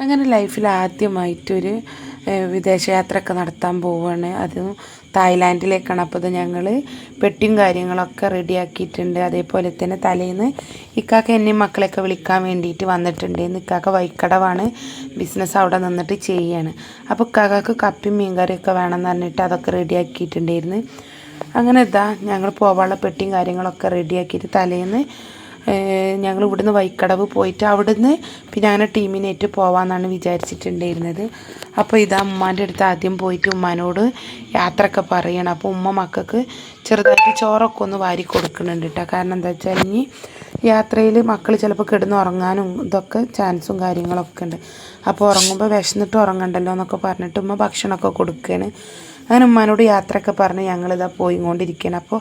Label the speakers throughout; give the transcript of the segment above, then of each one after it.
Speaker 1: അങ്ങനെ ലൈഫിൽ ആദ്യമായിട്ടൊരു വിദേശയാത്രയൊക്കെ നടത്താൻ പോവുകയാണ് അതും തായ്ലാൻഡിലേക്കാണ് അപ്പോൾ ഇത് ഞങ്ങൾ പെട്ടിയും കാര്യങ്ങളൊക്കെ റെഡിയാക്കിയിട്ടുണ്ട്. അതേപോലെ തന്നെ തലേന്ന് ഇക്കാക്ക എന്നെയും മക്കളെയൊക്കെ വിളിക്കാൻ വേണ്ടിയിട്ട് വന്നിട്ടുണ്ട്. ഇക്കാക്ക വൈക്കടവാണ് ബിസിനസ് അവിടെ നിന്നിട്ട് ചെയ്യാണ്. അപ്പോൾ ഇക്കാക്കക്ക് കപ്പി മീൻകറിയൊക്കെ വേണമെന്ന് പറഞ്ഞിട്ട് അതൊക്കെ റെഡിയാക്കിയിട്ടുണ്ടായിരുന്നു. അങ്ങനെ ഇതാ ഞങ്ങൾ പോവാനുള്ള പെട്ടിയും കാര്യങ്ങളൊക്കെ റെഡിയാക്കിയിട്ട് തലേന്ന് ഞങ്ങൾ ഇവിടുന്ന് വൈക്കടവ് പോയിട്ട് അവിടുന്ന് പിന്നെ അങ്ങനെ ടീമിനേറ്റ് പോവാമെന്നാണ് വിചാരിച്ചിട്ടുണ്ടായിരുന്നത്. അപ്പോൾ ഇതാ ഉമ്മാന്റെ അടുത്ത് ആദ്യം പോയിട്ട് ഉമ്മാനോട് യാത്രയൊക്കെ പറയണം. അപ്പോൾ ഉമ്മ മക്കൾക്ക് ചെറുതായിട്ട് ചോറൊക്കെ ഒന്ന് വാരി കൊടുക്കുന്നുണ്ട് കേട്ടോ കാരണം എന്താ വെച്ചാൽ ഇനി യാത്രയിൽ മക്കൾ ചിലപ്പോൾ കിടന്ന് ഉറങ്ങാനും ഇതൊക്കെ ചാൻസും കാര്യങ്ങളൊക്കെ ഉണ്ട്. അപ്പോൾ ഉറങ്ങുമ്പോൾ വിശന്നിട്ട് ഉറങ്ങണ്ടല്ലോ എന്നൊക്കെ പറഞ്ഞിട്ട് ഉമ്മ ഭക്ഷണമൊക്കെ കൊടുക്കുകയാണ് അങ്ങനെ ഉമ്മാനോട് യാത്രയൊക്കെ പറഞ്ഞ് ഞങ്ങളിതാ പോയിക്കൊണ്ടിരിക്കുകയാണ് അപ്പോൾ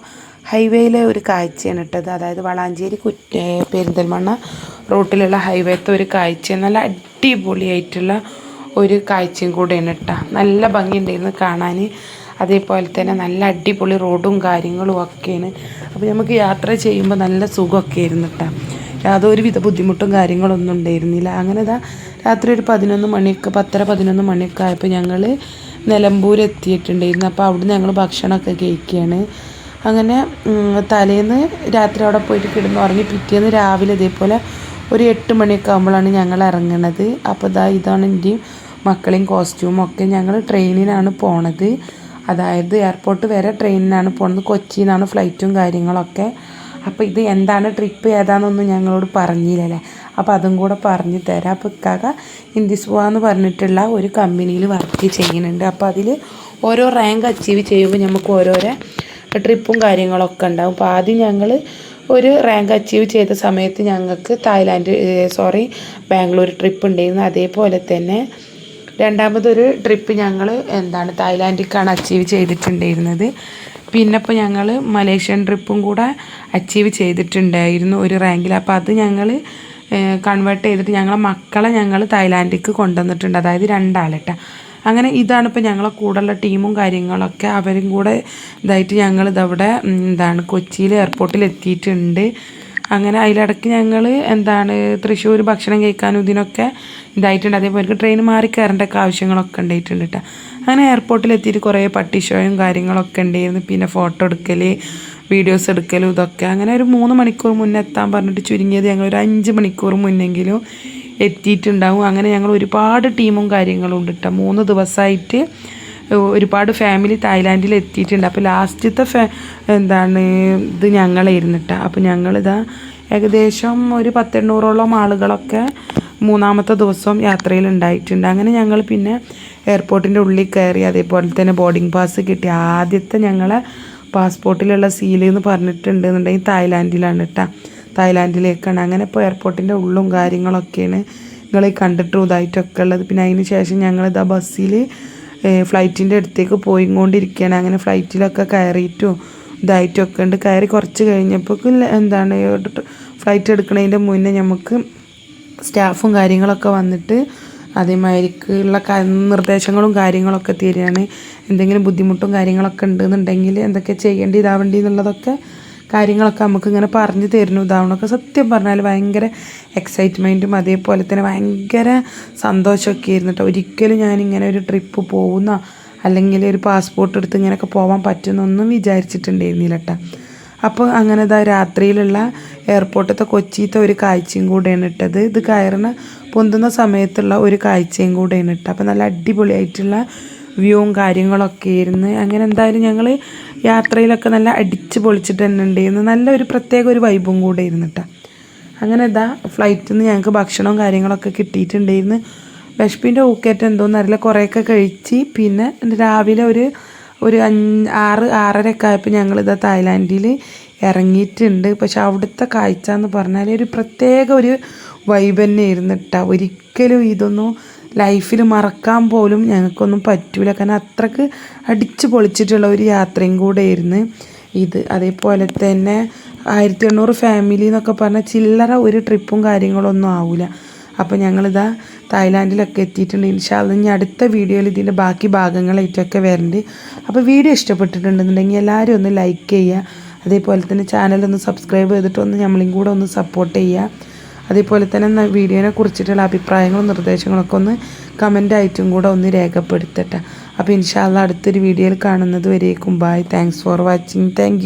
Speaker 1: ഹൈവേയിലെ ഒരു കാഴ്ചയാണ് ഇട്ടത് അതായത് വളാഞ്ചേരി കുറ്റ പെരിന്തൽമണ്ണ റൂട്ടിലുള്ള ഹൈവേത്തെ ഒരു കാഴ്ച നല്ല അടിപൊളിയായിട്ടുള്ള ഒരു കാഴ്ചയും കൂടെയാണ് ഇട്ടാ നല്ല ഭംഗിയുണ്ടായിരുന്നു കാണാൻ അതേപോലെ തന്നെ നല്ല അടിപൊളി റോഡും കാര്യങ്ങളും ഒക്കെയാണ്. അപ്പോൾ നമുക്ക് യാത്ര ചെയ്യുമ്പോൾ നല്ല സുഖമൊക്കെ ആയിരുന്നു കേട്ടോ യാതൊരു വിധ ബുദ്ധിമുട്ടും കാര്യങ്ങളൊന്നും ഉണ്ടായിരുന്നില്ല. അങ്ങനെ ഇതാ രാത്രി ഒരു പതിനൊന്ന് മണിയൊക്കെ പത്തര പതിനൊന്ന് മണിയൊക്കെ ആയപ്പോൾ ഞങ്ങൾ നിലമ്പൂർ എത്തിയിട്ടുണ്ടായിരുന്നു. അപ്പോൾ അവിടുന്ന് ഞങ്ങൾ ഭക്ഷണമൊക്കെ കഴിക്കുകയാണ്. അങ്ങനെ തലേന്ന് രാത്രി അവിടെ പോയിട്ട് കിടന്ന് ഉറങ്ങി പിറ്റേന്ന് രാവിലെ ഇതേപോലെ ഒരു എട്ട് മണിയൊക്കെ ആകുമ്പോഴാണ് ഞങ്ങൾ ഇറങ്ങണത്. അപ്പോൾ ഇതാ ഇതാണ് എന്റെയും മക്കളെയും കോസ്റ്റ്യൂമൊക്കെ ഞങ്ങൾ ട്രെയിനിനാണ് പോണത്. അതായത് എയർപോർട്ട് വരെ ട്രെയിനിനാണ് പോകുന്നത് കൊച്ചിയിൽ ഫ്ലൈറ്റും കാര്യങ്ങളൊക്കെ. അപ്പോൾ ഇത് എന്താണ് ട്രിപ്പ് ഏതാണെന്നൊന്നും ഞങ്ങളോട് പറഞ്ഞില്ലല്ലേ. അപ്പോൾ അതും കൂടെ പറഞ്ഞു തരാം. അപ്പോൾ ഇക്കാക ഹിന്ദിസ്വാ എന്ന് പറഞ്ഞിട്ടുള്ള ഒരു കമ്പനിയിൽ വർക്ക് ചെയ്യുന്നുണ്ട്. അപ്പോൾ അതിൽ ഓരോ റാങ്ക് അച്ചീവ് ചെയ്യുമ്പോൾ നമുക്ക് ഓരോരോ ട്രിപ്പും കാര്യങ്ങളൊക്കെ ഉണ്ടാവും. അപ്പോൾ ആദ്യം ഞങ്ങൾ ഒരു റാങ്ക് അച്ചീവ് ചെയ്ത സമയത്ത് ഞങ്ങൾക്ക് തായ്ലാൻഡ് സോറി ബാംഗ്ലൂർ ട്രിപ്പ് ഉണ്ടായിരുന്നു. അതേപോലെ തന്നെ രണ്ടാമതൊരു ട്രിപ്പ് ഞങ്ങൾ എന്താണ് തായ്ലാൻഡിലേക്കാണ് അച്ചീവ് ചെയ്തിട്ടുണ്ടായിരുന്നത്. പിന്നെ ഇപ്പോൾ ഞങ്ങൾ മലേഷ്യൻ ട്രിപ്പും കൂടെ അച്ചീവ് ചെയ്തിട്ടുണ്ടായിരുന്നു ഒരു റാങ്കിൽ. അപ്പോൾ അത് ഞങ്ങൾ കൺവേർട്ട് ചെയ്തിട്ട് ഞങ്ങളെ മക്കളെ ഞങ്ങൾ തായ്ലാൻഡിലേക്ക് കൊണ്ടുവന്നിട്ടുണ്ട്. അതായത് രണ്ടാളിട്ട. അങ്ങനെ ഇതാണ് ഇപ്പോൾ ഞങ്ങളെ കൂടെയുള്ള ടീമും കാര്യങ്ങളൊക്കെ. അവരും കൂടെ ഇതായിട്ട് ഞങ്ങൾ ഇതവിടെ എന്താണ് കൊച്ചിയിൽ എയർപോർട്ടിൽ എത്തിയിട്ടുണ്ട്. അങ്ങനെ അതിലിടയ്ക്ക് ഞങ്ങൾ എന്താണ് തൃശ്ശൂർ ഭക്ഷണം കഴിക്കാനും ഇതിനൊക്കെ ഇതായിട്ടുണ്ട്. അതേപോലെ ട്രെയിൻ മാറി കയറേണ്ടൊക്കെ ആവശ്യങ്ങളൊക്കെ ഉണ്ടായിട്ടുണ്ട് കേട്ടോ അങ്ങനെ എയർപോർട്ടിൽ എത്തിയിട്ട് കുറേ പട്ടി ഷോയും കാര്യങ്ങളൊക്കെ ഉണ്ടായിരുന്നു പിന്നെ ഫോട്ടോ എടുക്കൽ വീഡിയോസ് എടുക്കലും ഇതൊക്കെ. അങ്ങനെ ഒരു മൂന്ന് മണിക്കൂർ മുന്നേ എത്താൻ പറഞ്ഞിട്ട് ചുരുങ്ങിയത് ഞങ്ങൾ ഒരു അഞ്ച് മണിക്കൂർ മുന്നെങ്കിലും എത്തിയിട്ടുണ്ടാവും. അങ്ങനെ ഞങ്ങൾ ഒരുപാട് ടീമും കാര്യങ്ങളും ഉണ്ട് കേട്ടോ മൂന്ന് ദിവസമായിട്ട് ഒരുപാട് ഫാമിലി തായ്ലാൻഡിൽ എത്തിയിട്ടുണ്ട്. അപ്പോൾ ലാസ്റ്റത്തെ എന്താണ് ഇത് ഞങ്ങളായിരുന്നിട്ട് അപ്പോൾ ഞങ്ങളിതാ ഏകദേശം ഒരു പത്തെണ്ണൂറോളം ആളുകളൊക്കെ മൂന്നാമത്തെ ദിവസം യാത്രയിൽ ഉണ്ടായിട്ടുണ്ട്. അങ്ങനെ ഞങ്ങൾ പിന്നെ എയർപോർട്ടിന്റെ ഉള്ളിൽ കയറി അതേപോലെ തന്നെ ബോർഡിംഗ് പാസ് കിട്ടി. ആദ്യത്തെ ഞങ്ങളെ പാസ്പോർട്ടിലുള്ള സീൽ എന്ന് പറഞ്ഞിട്ടുണ്ടെന്നുണ്ടെങ്കിൽ തായ്ലാൻഡിലാണ് കേട്ടോ തായ്ലാൻഡിലേക്കാണ് അങ്ങനെ ഇപ്പോൾ എയർപോർട്ടിന്റെ ഉള്ളും കാര്യങ്ങളൊക്കെയാണ് നിങ്ങൾ കണ്ടിട്ടും ഇതായിട്ടൊക്കെ ഉള്ളത്. പിന്നെ അതിന് ശേഷം ഞങ്ങളിതാ ബസ്സിൽ ഫ്ലൈറ്റിന്റെ അടുത്തേക്ക് പോയിക്കൊണ്ടിരിക്കുകയാണ് അങ്ങനെ ഫ്ലൈറ്റിലൊക്കെ കയറിയിട്ടും ഇതായിട്ടും ഒക്കെ ഉണ്ട് കയറി കുറച്ച് കഴിഞ്ഞപ്പോൾ എന്താണ് ഫ്ലൈറ്റ് എടുക്കുന്നതിന്റെ മുന്നേ നമുക്ക് സ്റ്റാഫും കാര്യങ്ങളൊക്കെ വന്നിട്ട് അതേമാതിരിക്കുള്ള നിർദ്ദേശങ്ങളും കാര്യങ്ങളൊക്കെ തരികയാണ്. എന്തെങ്കിലും ബുദ്ധിമുട്ടും കാര്യങ്ങളൊക്കെ ഉണ്ടെന്നുണ്ടെങ്കിൽ എന്തൊക്കെ ചെയ്യേണ്ടി ഇതാവേണ്ടി എന്നുള്ളതൊക്കെ കാര്യങ്ങളൊക്കെ നമുക്ക് ഇങ്ങനെ പറഞ്ഞു തരുന്നു. ഇതാവണമൊക്കെ സത്യം പറഞ്ഞാൽ ഭയങ്കര എക്സൈറ്റ്മെന്റും അതേപോലെ തന്നെ ഭയങ്കര സന്തോഷമൊക്കെ ആയിരുന്നു കേട്ടോ ഒരിക്കലും ഞാനിങ്ങനെ ഒരു ട്രിപ്പ് പോകുന്ന അല്ലെങ്കിൽ ഒരു പാസ്പോർട്ട് എടുത്ത് ഇങ്ങനെയൊക്കെ പോകാൻ പറ്റുമെന്നൊന്നും വിചാരിച്ചിട്ടുണ്ടായിരുന്നില്ല കേട്ടോ അപ്പോൾ അങ്ങനെ ഇതാ രാത്രിയിലുള്ള എയർപോർട്ടത്തെ കൊച്ചിയിലത്തെ ഒരു കാഴ്ചയും കൂടെയാണ് ഇട്ടത്. ഇത് കയറുന്ന പൊന്തുന്ന സമയത്തുള്ള ഒരു കാഴ്ചയും കൂടെയാണ് ഇട്ടത്. അപ്പോൾ നല്ല അടിപൊളിയായിട്ടുള്ള വ്യൂവും കാര്യങ്ങളൊക്കെ ആയിരുന്നു അങ്ങനെ എന്തായാലും ഞങ്ങൾ യാത്രയിലൊക്കെ നല്ല അടിച്ച് പൊളിച്ചിട്ട് തന്നെ ഉണ്ടായിരുന്നു. നല്ല ഒരു പ്രത്യേക ഒരു വൈബും കൂടെ ആയിരുന്നു കേട്ടോ അങ്ങനെ ഇതാ ഫ്ലൈറ്റിൽ നിന്ന് ഞങ്ങൾക്ക് ഭക്ഷണവും കാര്യങ്ങളൊക്കെ കിട്ടിയിട്ടുണ്ടായിരുന്നു. വിശപ്പിന്റെ ഊക്കേറ്റം എന്തോന്ന് അറിയില്ല. കുറേയൊക്കെ കഴിച്ച് പിന്നെ രാവിലെ ഒരു ഒരു അഞ്ച് ആറ് ആറരയൊക്കെ ആയപ്പോൾ ഞങ്ങളിതാ തായ്ലാൻഡിൽ ഇറങ്ങിയിട്ടുണ്ട്. പക്ഷെ അവിടുത്തെ കാഴ്ച എന്ന് പറഞ്ഞാൽ ഒരു പ്രത്യേക ഒരു വൈബ് തന്നെ ആയിരുന്നു കേട്ടോ ഒരിക്കലും ഇതൊന്നും ലൈഫിൽ മറക്കാൻ പോലും ഞങ്ങൾക്കൊന്നും പറ്റൂല. കാരണം അത്രയ്ക്ക് അടിച്ച് പൊളിച്ചിട്ടുള്ള ഒരു യാത്രയും കൂടെ ആയിരുന്നു ഇത്. അതേപോലെ തന്നെ ആയിരത്തി എണ്ണൂറ് ഫാമിലി എന്നൊക്കെ പറഞ്ഞാൽ ചില്ലറ ഒരു ട്രിപ്പും കാര്യങ്ങളൊന്നും ആവില്ല അപ്പോൾ ഞങ്ങളിതാ തായ്ലാൻഡിലൊക്കെ എത്തിയിട്ടുണ്ട്. ഇൻഷാല്ല ഇനി അടുത്ത വീഡിയോയിൽ ഇതിന്റെ ബാക്കി ഭാഗങ്ങളായിട്ടൊക്കെ വരണ്ട്. അപ്പോൾ വീഡിയോ ഇഷ്ടപ്പെട്ടിട്ടുണ്ടെന്നുണ്ടെങ്കിൽ എല്ലാവരും ഒന്ന് ലൈക്ക് ചെയ്യുക. അതേപോലെ തന്നെ ചാനലൊന്ന് സബ്സ്ക്രൈബ് ചെയ്തിട്ടൊന്ന് ഒന്ന് നമ്മളെയും കൂടെ ഒന്ന് സപ്പോർട്ട് ചെയ്യുക. അതേപോലെ തന്നെ വീഡിയോനെ കുറിച്ചിട്ടുള്ള അഭിപ്രായങ്ങളും നിർദ്ദേശങ്ങളൊക്കെ ഒന്ന് കമന്റ് ആയിട്ടും കൂടെ ഒന്ന് രേഖപ്പെടുത്തട്ടെ. അപ്പോൾ ഇൻഷാല്ല അടുത്തൊരു വീഡിയോയിൽ കാണുന്നത് വരേക്കും. Bye thanks for watching thank